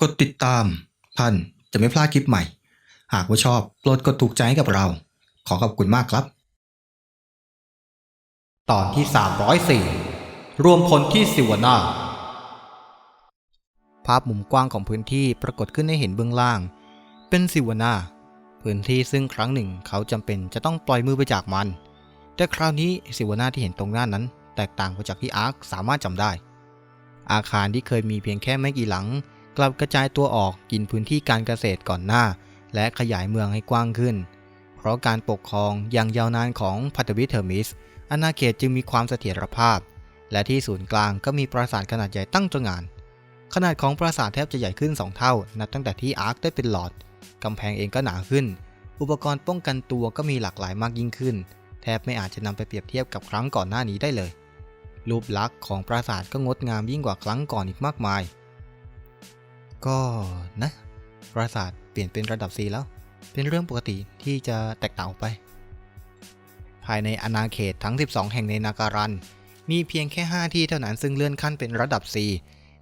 กดติดตามท่านจะไม่พลาดคลิปใหม่ หากว่าชอบโปรดกดถูกใจให้กับเรา ขอขอบคุณมากครับ ตอนที่ 304 รวมพลที่สิวนาภาพมุมกว้างของพื้นที่ปรากฏขึ้นให้เห็นเบื้องล่าง เป็นสิวนาพื้นที่ซึ่งครั้งหนึ่งเขาจำเป็นจะต้องปล่อยมือไปจากมัน แต่คราวนี้สิวนาที่เห็นตรงหน้านั้น แตกต่างไปจากที่อาร์คสามารถจำได้ อาคารที่เคยมีเพียงแค่ไม่กี่หลัง กลับกระจายตัวออกกินพื้นที่การเกษตรก่อนหน้า และขยายเมืองให้กว้างขึ้น เพราะการปกครองอย่างยาวนานของพัตวิเทอร์มิสอาณาเขตจึงมีความเสถียรภาพ และที่ศูนย์กลางก็มีปราสาทขนาดใหญ่ตั้งตระงาน ขนาดของปราสาทแทบจะใหญ่ขึ้น 2 เท่า นับตั้งแต่ที่อาร์คได้เป็นหลอดกำแพงเองก็หนาขึ้น อุปกรณ์ป้องกันตัวก็มีหลากหลายมากยิ่งขึ้น แทบไม่อาจจะนำไปเปรียบเทียบกับครั้งก่อนหน้านี้ได้เลย รูปลักษณ์ของปราสาทก็งดงามยิ่งกว่าครั้งก่อนอีกมากมาย ก็นะปราสาทเปลี่ยนเป็นระดับ C แล้ว เป็นเรื่องปกติที่จะแตกต่างออกไป ภายในอาณาเขตทั้ง 12 แห่งในนาการัน มีเพียงแค่ 5 ที่เท่านั้นซึ่งเลื่อนขั้นเป็นระดับ C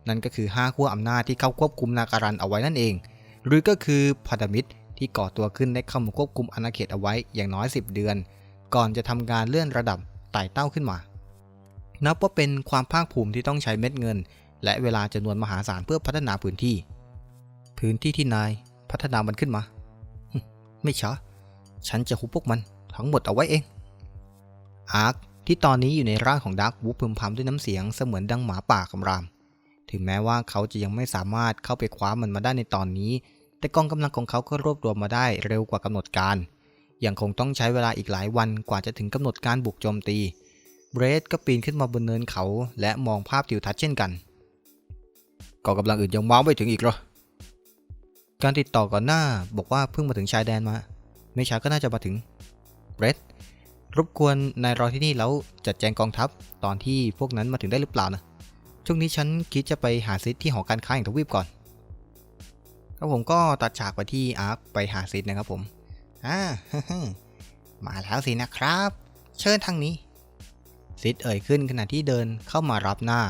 นั่นก็คือ 5 ขั้วอำนาจที่เข้าควบคุมนาการันเอาไว้นั่นเอง หรือก็คือพันธมิตรที่ก่อตัวขึ้นได้เข้ามาควบคุมอาณาเขตเอาไว้อย่างน้อย 10 เดือน ก่อนจะทำการเลื่อนระดับไต่เต้าขึ้นมา นับว่าเป็นความภาคภูมิที่ต้องใช้เม็ดเงิน และเวลาจำนวนมหาศาลเพื่อพัฒนาพื้นที่ พื้นที่ที่นายพัฒนามันขึ้นมา ไม่ช้าฉันจะหุบพวกมันทั้งหมดเอาไว้เอง อาร์คที่ตอนนี้อยู่ในร่างของดาร์ควูฟพึมพำด้วยน้ำเสียงเสมือนดังหมาป่าคำราม ถึงแม้ว่าเขาจะยังไม่สามารถเข้าไปคว้ามันมาได้ในตอนนี้ แต่กองกำลังของเขาก็รวบรวมมาได้เร็วกว่ากำหนดการยังคงต้องใช้เวลาอีกหลายวันกว่าจะถึงกำหนดการบุกโจมตี เบรดก็ปีนขึ้นมาบนเนินเขาและมองภาพทิวทัศน์เช่นกัน กองกำลังอื่นยังมาไม่ถึงอีกเหรอ การติดต่อก่อนหน้าบอกว่าเพิ่งมาถึงชายแดนมา ไม่ช้าก็น่าจะมาถึงเบรดรบกวนนายรอที่นี่แล้วจัดแจงกองทัพตอนที่พวกนั้นมาถึงได้หรือเปล่านะ ช่วงนี้ฉันคิดจะไปหาซิดที่หอการค้าแห่งทวีปก่อนแล้วผมก็ตัดฉากไปที่อาร์คไปหาซิดนะครับผมอ่ามาแล้วสินะครับ เชิญทางนี้ซิดเอ่ยขึ้นขณะที่เดินเข้ามารับหน้า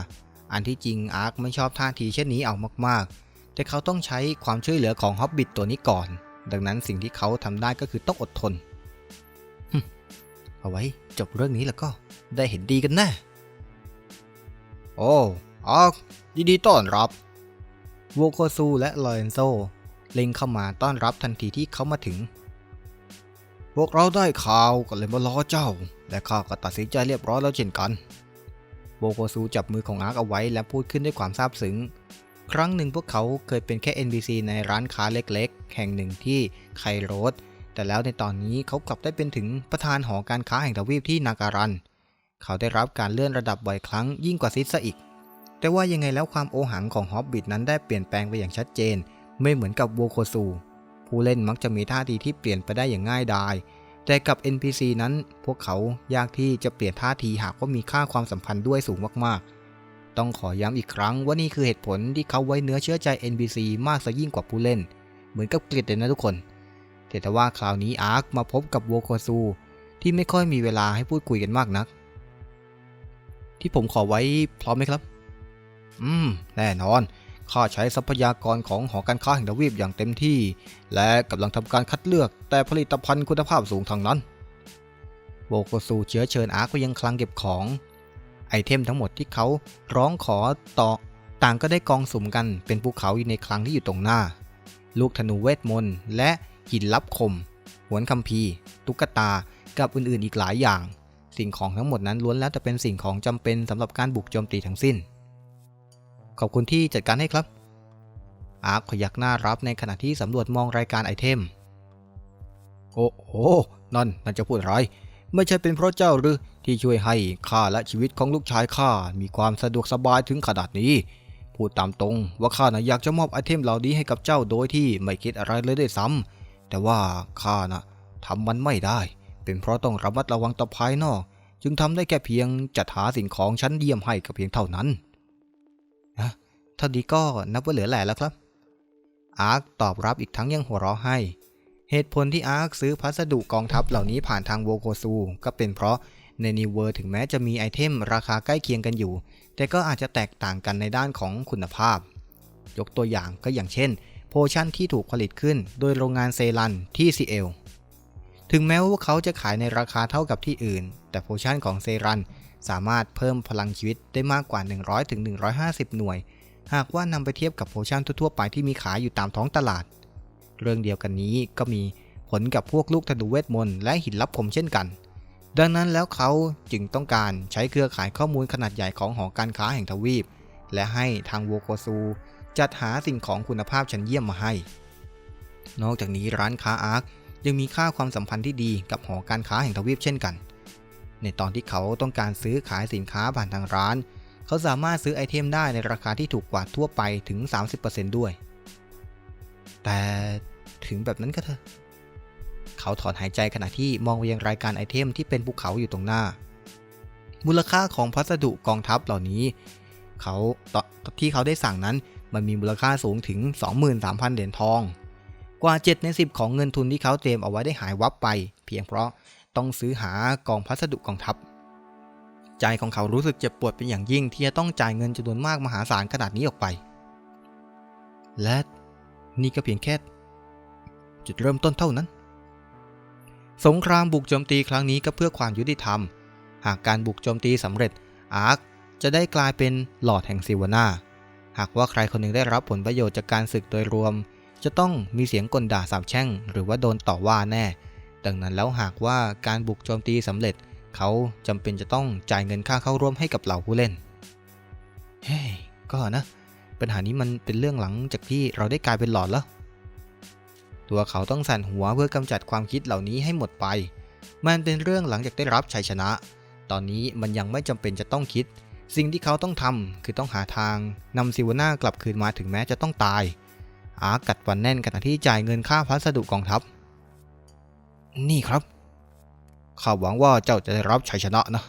อันที่จริงอาร์คไม่ชอบท่าทีเช่นนี้เอามากๆ แต่เขาต้องใช้ความช่วยเหลือของฮอบบิทตัวนี้ก่อน ดังนั้นสิ่งที่เขาทำได้ก็คือต้องอดทนเอาไว้จบเรื่องนี้แล้วก็ได้เห็นดีกันแน่โอ้อาร์คยินดีต้อนรับโวโคซูและลอเรนโซเล็งเข้ามาต้อนรับทันทีที่เขามาถึง พวกเราได้ข่าวก็เลยมารอเจ้า และข้าก็ตัดสินใจเรียบร้อยแล้วเช่นกัน โวโคซูจับมือของอาร์คเอาไว้และพูดขึ้นด้วยความซาบซึ้ง ครั้งหนึ่งพวกเขาเคยเป็นแค่ NPC ในร้านค้าเล็กๆ แห่งหนึ่งที่ไคโรสแต่แล้วในตอนนี้เขากลับได้เป็นถึงประธานหอการค้าแห่งทวีปที่นาการัน เขาได้รับการเลื่อนระดับบ่อยครั้งยิ่งกว่าซิสซะอีก แต่ว่ายังไงแล้วความโอหังของฮอบบิทนั้นได้เปลี่ยนแปลงไปอย่างชัดเจน ไม่เหมือนกับโวโคซู ผู้เล่นมักจะมีท่าทีที่เปลี่ยนไปได้อย่างง่ายดาย แต่กับ NPC นั้นพวกเขายากที่จะเปลี่ยนท่าทีหากว่ามีค่าความสัมพันธ์ด้วยสูงมากๆ ต้องขอย้ำอีกครั้งว่านี่คือเหตุผลที่เขาไว้เนื้อเชื่อใจ NPC มากซะยิ่งกว่าผู้เล่น เหมือนกับกริดเลยนะทุกคน แต่ทว่าคราวนี้อาร์คมาพบกับโวโคซูที่ไม่ค่อยมีเวลาให้พูดคุยกันมากนัก ที่ผมขอไว้พร้อมไหมครับ อืม แน่นอน ข้าใช้ทรัพยากรของหอการค้าแห่งทวีปอย่างเต็มที่ และกำลังทำการคัดเลือกแต่ผลิตภัณฑ์คุณภาพสูงทางนั้นโวโกซูเชื้อเชิญอาร์คไปยังคลังเก็บของ ไอเทมทั้งหมดที่เขาร้องขอต่อต่างก็ได้กองสุ่มกันเป็นภูเขาอยู่ในคลังที่อยู่ตรงหน้า ลูกธนูเวทมนต์และหินลับคม หวนคัมภีร์ตุ๊กตากับอื่นๆอีกหลายอย่าง สิ่งของทั้งหมดนั้นล้วนแล้วแต่เป็นสิ่งของจำเป็นสำหรับการบุกโจมตีทั้งสิ้น ขอบคุณที่จัดการให้ครับ อาร์คขยักหน้ารับในขณะที่สำรวจมองรายการไอเทม โอ้โหนั่นนั่นจะพูดอะไร ไม่ใช่เป็นเพราะเจ้าหรือที่ช่วยให้ข้าและชีวิตของลูกชายข้ามีความสะดวกสบายถึงขนาดนี้ พูดตามตรงว่าข้านะอยากจะมอบไอเทมเหล่านี้ให้กับเจ้าโดยที่ไม่คิดอะไรเลยด้วยซ้ำแต่ว่าข้านะทำมันไม่ได้ เป็นเพราะต้องระมัดระวังต่อภายนอก จึงทำได้แค่เพียงจัดหาสิ่งของชั้นเยี่ยมให้กับเพียงเท่านั้น เท่านี้ก็นับว่าเหลือแหล่แล้วครับ อาร์คตอบรับอีกทั้งยังหัวเราะให้ เหตุผลที่อาร์คซื้อพัสดุกองทัพเหล่านี้ผ่านทางโวโกซู ก็เป็นเพราะในนิเวอร์ถึงแม้จะมีไอเทมราคาใกล้เคียงกันอยู่ แต่ก็อาจจะแตกต่างกันในด้านของคุณภาพ ยกตัวอย่างก็อย่างเช่น โพชั่นที่ถูกผลิตขึ้น โดยโรงงานเซรันที่ซีเอลถึงแม้ว่าเขาจะขายในราคาเท่ากับที่อื่น แต่โพชั่นของเซรันสามารถเพิ่มพลังชีวิตได้มากกว่า 100-150ถึง150หน่วย หากว่านำไปเทียบกับโพชั่นทั่วๆไปที่มีขายอยู่ตามท้องตลาด เรื่องเดียวกันนี้ก็มีผลกับพวกลูกธนูเวทมนต์และหินลับคมเช่นกัน ดังนั้นแล้วเขาจึงต้องการใช้เครือข่ายข้อมูลขนาดใหญ่ของหอการค้าแห่งทวีป และให้ทางโวโกซูจัดหาสิ่งของคุณภาพชั้นเยี่ยมมาให้ นอกจากนี้ร้านค้าอาร์คยังมีค่าความสัมพันธ์ที่ดีกับหอการค้าแห่งทวีปเช่นกัน ในตอนที่เขาต้องการซื้อขายสินค้าผ่านทางร้าน เขาสามารถซื้อไอเทมได้ในราคาที่ถูกกว่าทั่วไปถึง 30%ด้วย แต่ถึงแบบนั้นก็เถอะ เขาถอนหายใจขณะที่มองไปยังรายการไอเทมที่เป็นภูเขาอยู่ตรงหน้า มูลค่าของพัสดุกองทัพเหล่านี้ เขาตที่เขาได้สั่งนั้นมันมีมูลค่าสูงถึง 23,000 เหรียญทอง กว่า 7 ใน 10 ของเงินทุนที่เขาเตรียมเอาไว้ได้หายวับไป เพียงเพราะต้องซื้อหากองพัสดุกองทัพ ใจของเขารู้สึกเจ็บปวดเป็นอย่างยิ่งที่จะต้องจ่ายเงินจำนวนมากมหาศาลขนาดนี้ออกไป และนี่ก็เพียงแค่ จุดเริ่มต้นเท่านั้น สงครามบุกโจมตีครั้งนี้ก็เพื่อความยุติธรรม หากการบุกโจมตีสำเร็จอาร์คจะได้กลายเป็นหลอดแห่งซิวานาหากว่าใครคนหนึ่งได้รับผลประโยชน์จากการศึกโดยรวม จะต้องมีเสียงกลด่าสาบแช่ง หรือว่าโดนต่อว่าแน่ ดังนั้นแล้วหากว่าการบุกโจมตีสำเร็จ เขาจำเป็นจะต้องจ่ายเงินค่าเข้าร่วมให้กับเหล่าผู้เล่น เฮ้ย ก็นะ ปัญหานี้มันเป็นเรื่องหลังจากที่เราได้กลายเป็นหลอดแล้ว ตัวเขาต้องสั่นหัวเพื่อกำจัดความคิดเหล่านี้ให้หมดไป มันเป็นเรื่องหลังจากได้รับชัยชนะ ตอนนี้มันยังไม่จำเป็นจะต้องคิด สิ่งที่เขาต้องทำคือต้องหาทางนำซิวน่ากลับคืนมาถึงแม้จะต้องตาย อากัดฟันแน่นขณะที่จ่ายเงินค่าพัสดุกองทัพ นี่ครับ ข้าหวังว่าเจ้าจะได้รับชัยชนะนะ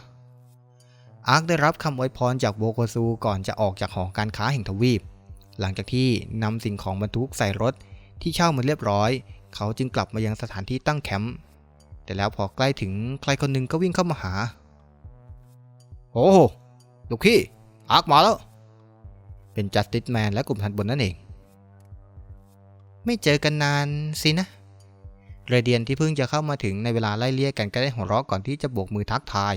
อาร์คได้รับคำอวยพรจากโบโกซูก่อนจะออกจากหอการค้าแห่งทวีป หลังจากที่นำสิ่งของบรรทุกใส่รถที่เช่ามาเรียบร้อย เขาจึงกลับมายังสถานที่ตั้งแคมป์ แต่แล้วพอใกล้ถึงใครคนหนึ่งก็วิ่งเข้ามาหา โอ้ลูกพี่อาร์คมาแล้ว เป็นจัสติสแมนและกลุ่มทันบนนั่นเอง ไม่เจอกันนานสินะ เรเดียนที่เพิ่งจะเข้ามาถึงในเวลาไล่เลี่ยกันก็ได้หัวเราะก่อนที่จะโบกมือทักทาย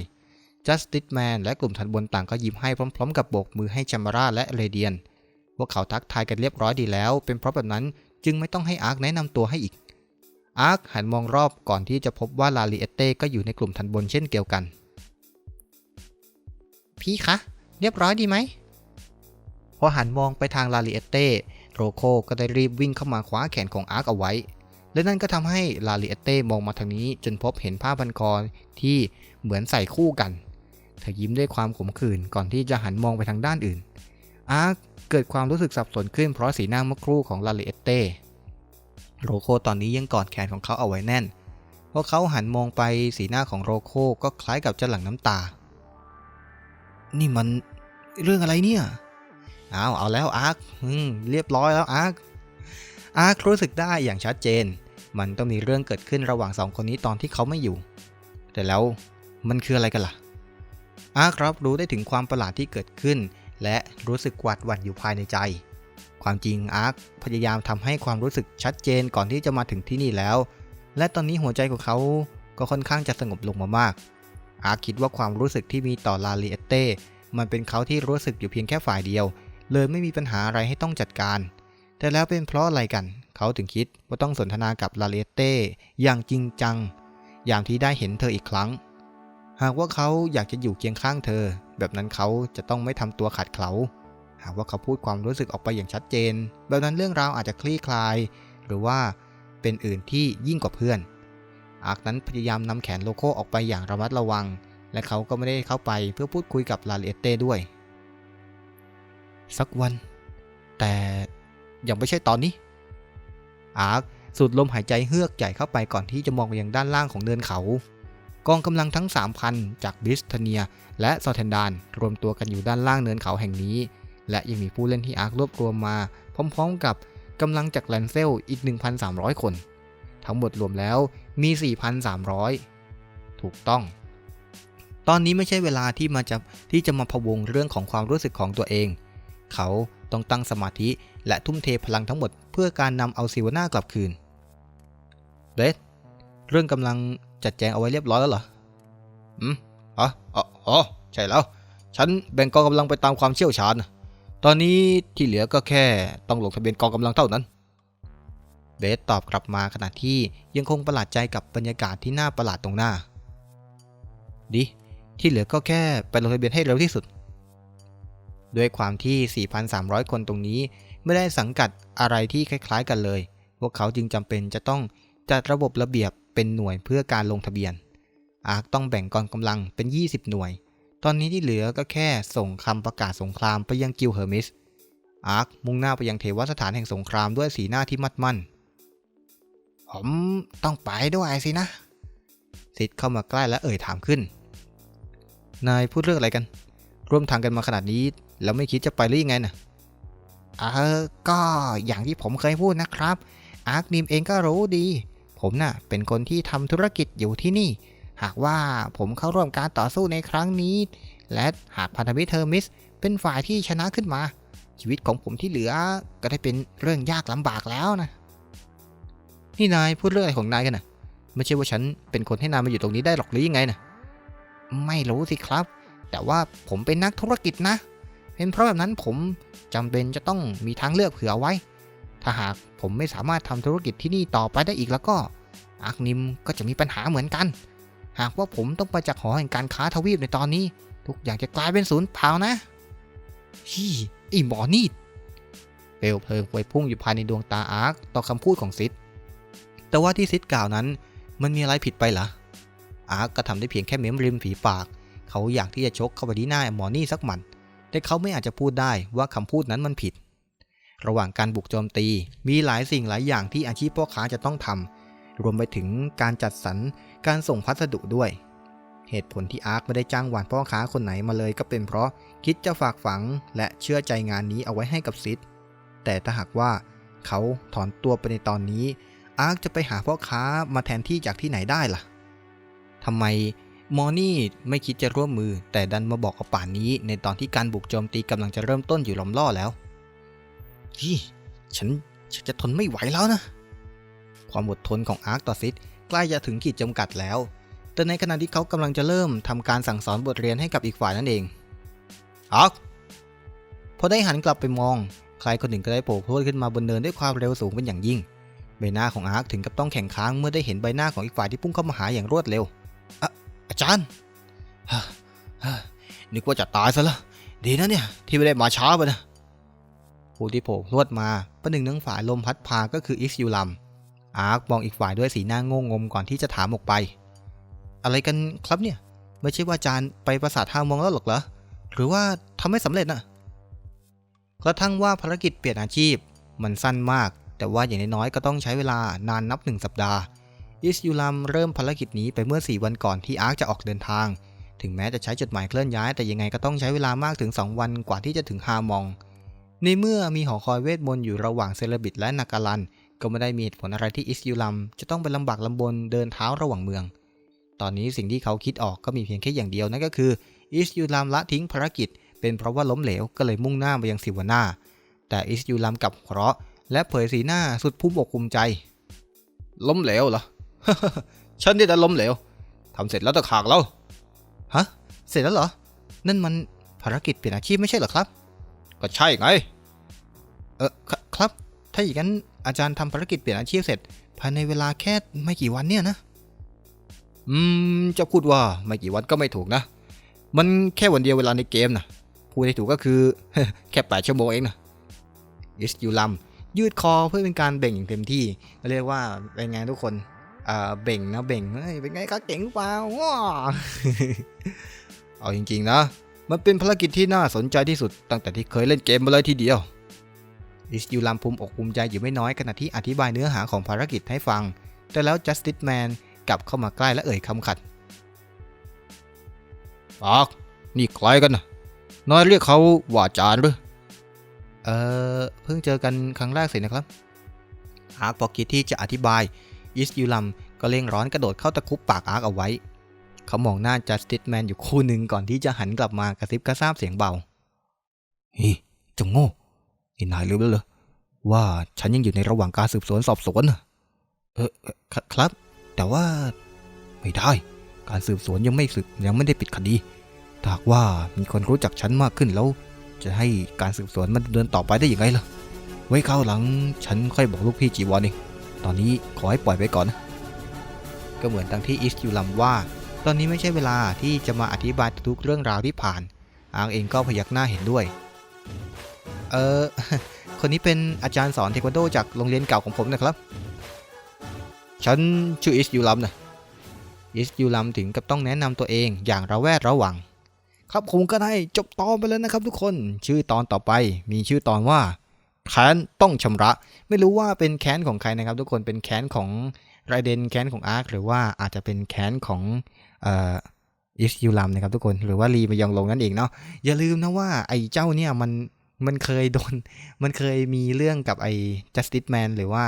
จัสติสแมนและกลุ่มทันบนต่างก็ยิ้มให้พร้อม ๆ กับโบกมือให้จัมมาราและเรเดียน พวกเขาทักทายกันเรียบร้อยดีแล้ว เป็นเพราะแบบนั้นจึงไม่ต้องให้อาร์คแนะนำตัวให้อีก อาร์คหันมองรอบก่อนที่จะพบว่าลาลิเอเต้ก็อยู่ในกลุ่มทันบนเช่นเดียวกัน พี่คะ เรียบร้อยดีไหม พอหันมองไปทางลาลิเอเต้โรโคก็ได้รีบวิ่งเข้ามาคว้าแขนของอาร์คเอาไว้ และนั่นก็ทำให้ลาลิเอเต้มองมาทางนี้จนพบเห็นผ้าพันคอที่เหมือนใส่คู่กัน เธอยิ้มด้วยความขมขื่นก่อนที่จะหันมองไปทางด้านอื่น อาร์เกิดความรู้สึกสับสนขึ้นเพราะสีหน้าเมื่อครู่ของลาลิเอเต้ โรโคตอนนี้ยังกอดแขนของเขาเอาไว้แน่นพอเขาหันมองไปสีหน้าของโรโคก็คล้ายกับจะหลั่งน้ำตา นี่มันเรื่องอะไรเนี่ย เอาเอาแล้วอาร์คเรียบร้อยแล้วอาร์ค อาร์ครู้สึกได้อย่างชัดเจน มันต้องมีเรื่องเกิดขึ้นระหว่างสองคนนี้ตอนที่เขาไม่อยู่ แต่แล้วมันคืออะไรกันล่ะ อาร์ครับรู้ได้ถึงความประหลาดที่เกิดขึ้น และรู้สึกหวาดหวั่นอยู่ภายในใจ ความจริงอาร์คพยายามทำให้ความรู้สึกชัดเจนก่อนที่จะมาถึงที่นี่แล้ว และตอนนี้หัวใจของเขาก็ค่อนข้างจะสงบลงมามาก อาร์คคิดว่าความรู้สึกที่มีต่อลาลิเอเต้มันเป็นเขาที่รู้สึกอยู่เพียงแค่ฝ่ายเดียว เลยไม่มีปัญหาอะไรให้ต้องจัดการ แต่แล้วเป็นเพราะอะไรกัน เขาถึงคิดว่าต้องสนทนากับลาเลเต้อย่างจริงจัง อย่างที่ได้เห็นเธออีกครั้ง หากว่าเขาอยากจะอยู่เคียงข้างเธอ แบบนั้นเขาจะต้องไม่ทำตัวขัดเขา หากว่าเขาพูดความรู้สึกออกไปอย่างชัดเจน แบบนั้นเรื่องราวอาจจะคลี่คลาย หรือว่าเป็นอื่นที่ยิ่งกว่าเพื่อน อาร์คนั้นพยายามนำแขนโลโก้ออกไปอย่างระมัดระวัง และเขาก็ไม่ได้เข้าไปเพื่อพูดคุยกับลาเลเต้ด้วย สักวัน แต่ ยังไม่ใช่ตอนนี้ อาร์คสูดลมหายใจเฮือกใหญ่เข้าไปก่อนที่จะมองไปยังด้านล่างของเนินเขา กองกำลังทั้ง3,000จากบริสเทเนีย และซอเทนดานรวมตัวกันอยู่ด้านล่างเนินเขาแห่งนี้ และยังมีผู้เล่นที่อาร์ครวบรวมมา พร้อมๆกับกำลังจากแลนเซลอีก 1,300 คน ทั้งหมดรวมแล้วมี 4,300 ถูกต้อง ตอนนี้ไม่ใช่เวลาที่มาจะที่จะมาพะวงเรื่องของความรู้สึกของตัวเอง เขา ต้องตั้งสมาธิและทุ่มเทพลังทั้งหมดเพื่อการนำเอาซิวน่ากลับคืนเบสเรื่องกำลังจัดแจงเอาไว้เรียบร้อยแล้วเหรอ อืม อ๋อ อ๋อ ใช่แล้ว ฉันแบ่งกองกำลังไปตามความเชี่ยวชาญ ตอนนี้ที่เหลือก็แค่ต้องลงทะเบียนกองกำลังเท่านั้นเบสตอบกลับมาขณะที่ยังคงประหลาดใจกับบรรยากาศที่น่าประหลาดตรงหน้า ดี ที่เหลือก็แค่ไปลงทะเบียนให้เร็วที่สุด ด้วยความที่ 4,300 คนตรงนี้ไม่ได้สังกัดอะไรที่คล้ายๆกันเลย พวกเขาจึงจำเป็นจะต้องจัดระบบระเบียบเป็นหน่วยเพื่อการลงทะเบียน อาร์คต้องแบ่งกองกำลังเป็น 20 หน่วย ตอนนี้ที่เหลือก็แค่ส่งคำประกาศสงครามไปยังกิลเฮอร์มิส อาร์คมุ่งหน้าไปยังเทวสถานแห่งสงครามด้วยสีหน้าที่มัดมั่น ผมต้องไปด้วยสินะซิดเข้ามาใกล้และเอ่ยถามขึ้น นายพูดเรื่องอะไรกัน ร่วมทางกันมาขนาดนี้ แล้วไม่คิดจะไปหรือยังไงน่ะเออก็อย่างที่ผมเคยพูดนะครับ อาร์คนิมเองก็รู้ดี ผมน่ะเป็นคนที่ทำธุรกิจอยู่ที่นี่ หากว่าผมเข้าร่วมการต่อสู้ในครั้งนี้ และหากพันธมิตรเทอร์มิส เป็นฝ่ายที่ชนะขึ้นมา ชีวิตของผมที่เหลือก็ได้เป็นเรื่องยากลำบากแล้วนะ นี่นายพูดเรื่องอะไรของนายกันน่ะไม่ใช่ว่าฉันเป็นคนให้นายมาอยู่ตรงนี้ได้หรอกหรือยังไงน่ะไม่รู้สิครับ แต่ว่าผมเป็นนักธุรกิจนะ เป็นเพราะแบบนั้นผมจำเป็นจะต้องมีทางเลือกเผื่อไว้ ถ้าหากผมไม่สามารถทำธุรกิจที่นี่ต่อไปได้อีกแล้วก็อาร์คนิมก็จะมีปัญหาเหมือนกัน หากว่าผมต้องไปจากหอแห่งการค้าทวีปในตอนนี้ ทุกอย่างจะกลายเป็นศูนย์เปล่านะฮี่ไอหมอนี่เปลวเพลิงไฟพุ่งอยู่ภายในดวงตาอาร์คต่อคำพูดของซิดแต่ว่าที่ซิดกล่าวนั้น มันมีอะไรผิดไปหรอ อาร์คก็ทำได้เพียงแค่เม้มริมฝีปาก เขาอยากที่จะชกเข้าไปที่หน้าหมอนี่สักหมัด แต่เขาไม่อาจจะพูดได้ว่าคำพูดนั้นมันผิด ระหว่างการบุกโจมตีมีหลายสิ่งหลายอย่างที่อาชีพพ่อค้าจะต้องทำรวมไปถึงการจัดสรรการส่งพัสดุด้วย เหตุผลที่อาร์คไม่ได้จ้างหวานพ่อค้าคนไหนมาเลยก็เป็นเพราะคิดจะฝากฝังและเชื่อใจงานนี้เอาไว้ให้กับซิดแต่ถ้าหากว่าเขาถอนตัวไปในตอนนี้อาร์คจะไปหาพ่อค้ามาแทนที่จากที่ไหนได้ล่ะทำไม มอร์นี่ไม่คิดจะร่วมมือ แต่ดันมาบอกเอาป่านนี้ ในตอนที่การบุกโจมตีกำลังจะเริ่มต้นอยู่ล้อมล่อแล้วฮีฉันฉันจะทนไม่ไหวแล้วนะ ความอดทนของอาร์คต่อซิดใกล้จะถึงขีดจำกัดแล้ว แต่ในขณะที่เขากำลังจะเริ่มทำการสั่งสอนบทเรียนให้กับอีกฝ่ายนั่นเอง อาร์คพอได้หันกลับไปมอง ใครคนหนึ่งก็ได้โผล่พรวดขึ้นมาบนเนินด้วยความเร็วสูงเป็นอย่างยิ่ง ใบหน้าของอาร์คถึงกับต้องแข็งค้างเมื่อได้เห็นใบหน้าของอีกฝ่ายที่พุ่งเข้ามาหาอย่างรวดเร็วอะ อาจารย์นึกว่าจะตายซะแล้วดีนะเนี่ยที่ไม่ได้มาช้าไปนะผู้ที่โผล่พรวดมาประหนึ่งนังฝ่ายลมพัดพาก็คืออิกซ์ยูลัมอาร์คมองอีกฝ่ายด้วยสีหน้างงงมก่อนที่จะถามออกไป อะไรกันครับเนี่ย ไม่ใช่ว่าอาจารย์ไปประสาทห้ามองแล้วหรอกเหรอหรือว่าทำไม่สำเร็จนะกระทั่งว่าภารกิจเปลี่ยนอาชีพมันสั้นมาก แต่ว่าอย่างน้อยๆก็ต้องใช้เวลานานนับหนึ่งสัปดาห์ อิสยูลัมเริ่มภารกิจนี้ไปเมื่อ 4 วันก่อนที่อาร์คจะออกเดินทาง ถึงแม้จะใช้จดหมายเคลื่อนย้าย แต่ยังไงก็ต้องใช้เวลามากถึง 2 วันกว่าที่จะถึงฮามอง ในเมื่อมีหอคอยเวทมนต์อยู่ระหว่างเซเลบิตและนาการัน ก็ไม่ได้มีเหตุผลอะไรที่อิสยูลัมจะต้องไปลำบากลำบนเดินเท้าระหว่างเมือง ตอนนี้สิ่งที่เขาคิดออกก็มีเพียงแค่อย่างเดียวนั่นก็คืออิสยูลัมละทิ้งภารกิจ เป็นเพราะว่าล้มเหลวก็เลยมุ่งหน้าไปยังซิวาน่าแต่อิสยูลัมกลับหัวเราะและเผยสีหน้าสุดภูมิอกภูมิใจ ล้มเหลวเหรอ ฉันนี่แต่ล้มเหลวทำเสร็จแล้วตะขากแล้วฮะ เสร็จแล้วเหรอ นั่นมันภารกิจเปลี่ยนอาชีพไม่ใช่เหรอครับ ก็ใช่ไง เออคครับ ถ้าอย่างนั้นอาจารย์ทำภารกิจเปลี่ยนอาชีพเสร็จ ภายในเวลาแค่ไม่กี่วันเนี่ยนะ อืม จะพูดว่าไม่กี่วันก็ไม่ถูกนะ มันแค่วันเดียวเวลาในเกมนะพูดให้ถูกก็คือ แค่แปดชั่วโมงเองนะอิสยูลัมยืดคอเพื่อเป็นการเบ่งอย่างเต็มที่เรียกว่าเป็นไงทุกคน เบ่งนะเบ่งเฮ้ยเป็นไงครับเจ๋งรือเปล่าเอาจริงๆนะ มันเป็นภารกิจที่น่าสนใจที่สุดตั้งแต่ที่เคยเล่นเกมมาเลยทีเดียวอิสยูลัมภูมิอกภูมิใจอยู่ไม่น้อยขณะที่อธิบายเนื้อหาของภารกิจให้ฟัง แต่แล้ว Justice Man กลับเข้ามาใกล้และเอ่ยคำขัดปากนี่ใครกันนะนายเรียกเขาว่าจานหรือเออเพิ่งเจอกันครั้งแรกสินะครับอาร์คพอคิดที่จะอธิบาย อิสยูลัมก็เร่งร้อนกระโดดเข้าตะคุบปากอาร์คเอาไว้ เขามองหน้าจัสติสแมนอยู่คู่หนึ่งก่อนที่จะหันกลับมากระซิบกระซาบเสียงเบาเฮ้ยจงโง่นี่นายรู้แล้วเหรอว่าฉันยังอยู่ในระหว่างการสืบสวนสอบสวนน่ะเออครับ แต่ว่าไม่ได้ การสืบสวนยังไม่สืบยังไม่ได้ปิดคดีถ้าว่ามีคนรู้จักฉันมากขึ้นแล้ว จะให้การสืบสวนมันเดินต่อไปได้อยังไงล่ะ ไว้คราวหลังฉันค่อยบอกลูกพี่จีวอนเอง ตอนนี้ขอให้ปล่อยไปก่อนนะก็เหมือนดังที่อิสยูลัมว่า ตอนนี้ไม่ใช่เวลาที่จะมาอธิบายทุกเรื่องราวที่ผ่านอางเองก็พยักหน้าเห็นด้วย เออ คนนี้เป็นอาจารย์สอนเทควันโดจากโรงเรียนเก่าของผมนะครับ ฉันชื่ออิสยูลัมนะอิสยูลัมถึงกับต้องแนะนำตัวเองอย่างระแวดระวัง ครับผมก็ได้จบตอนไปแล้วนะครับทุกคน ชื่อตอนต่อไปมีชื่อตอนว่า แค้นต้องชำระ ไม่รู้ว่าเป็นแค้นของใครนะครับ ทุกคนเป็นแค้นของไรเดนแค้นของอาร์คหรือว่าอาจจะเป็นแค้นของเอ่ออิสยูลัมนะครับทุกคนหรือว่ารีมายองลงนั่นเองเนาะอย่าลืมนะว่าไอ้เจ้าเนี่ยมันมันเคยโดน มันเคยมีเรื่องกับไอ้ justice man หรือว่า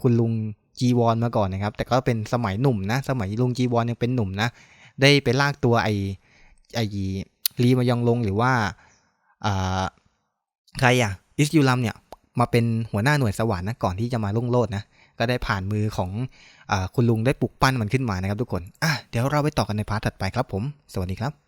คุณลุงจีวอนมาก่อนนะครับ แต่ก็เป็นสมัยหนุ่มนะ สมัยลุงจีวอนยังเป็นหนุ่มนะ ได้ไปลากตัวไอ้ไอ้รีมายองลงหรือว่าอ่าใครอะอิสยูลัมเนี่ย เป็นหัวหน้าหน่วยสวรรค์นะก่อนที่จะมาลุ่งโลดนะก็ได้ผ่านมือของอคุณลุงได้ปลุกปั้นมันขึ้นมานะครับทุกคนอะเดี๋ยวเราไปต่อกันในพาร์ทถัดไปครับผม สวัสดีครับ